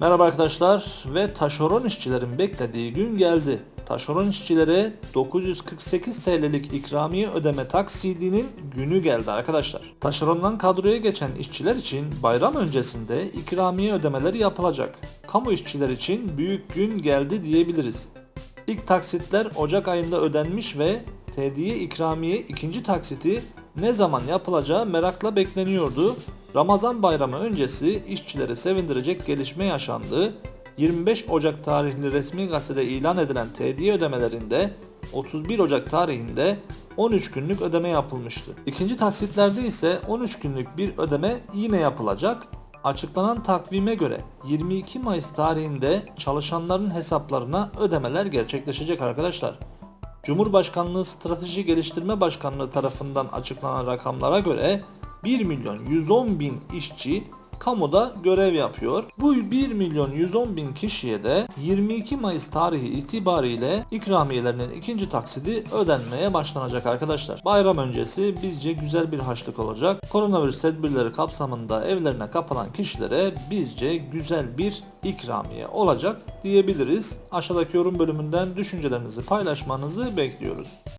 Merhaba arkadaşlar ve taşeron işçilerin beklediği gün geldi. Taşeron işçilere 948 TL'lik ikramiye ödeme taksidinin günü geldi arkadaşlar. Taşerondan kadroya geçen işçiler için bayram öncesinde ikramiye ödemeleri yapılacak. Kamu işçiler için büyük gün geldi diyebiliriz. İlk taksitler Ocak ayında ödenmiş ve tediye ikramiye ikinci taksiti ne zaman yapılacağı merakla bekleniyordu. Ramazan bayramı öncesi işçileri sevindirecek gelişme yaşandı. 25 Ocak tarihli resmi gazetede ilan edilen tediye ödemelerinde 31 Ocak tarihinde 13 günlük ödeme yapılmıştı. İkinci taksitlerde ise 13 günlük bir ödeme yine yapılacak. Açıklanan takvime göre 22 Mayıs tarihinde çalışanların hesaplarına ödemeler gerçekleşecek arkadaşlar. Cumhurbaşkanlığı Strateji Geliştirme Başkanlığı tarafından açıklanan rakamlara göre 1 milyon 110 bin işçi kamuda görev yapıyor. Bu 1 milyon 110 bin kişiye de 22 Mayıs tarihi itibariyle ikramiyelerinin ikinci taksidi ödenmeye başlanacak arkadaşlar. Bayram öncesi bizce güzel bir haçlık olacak. Koronavirüs tedbirleri kapsamında evlerine kapanan kişilere bizce güzel bir ikramiye olacak diyebiliriz. Aşağıdaki yorum bölümünden düşüncelerinizi paylaşmanızı bekliyoruz.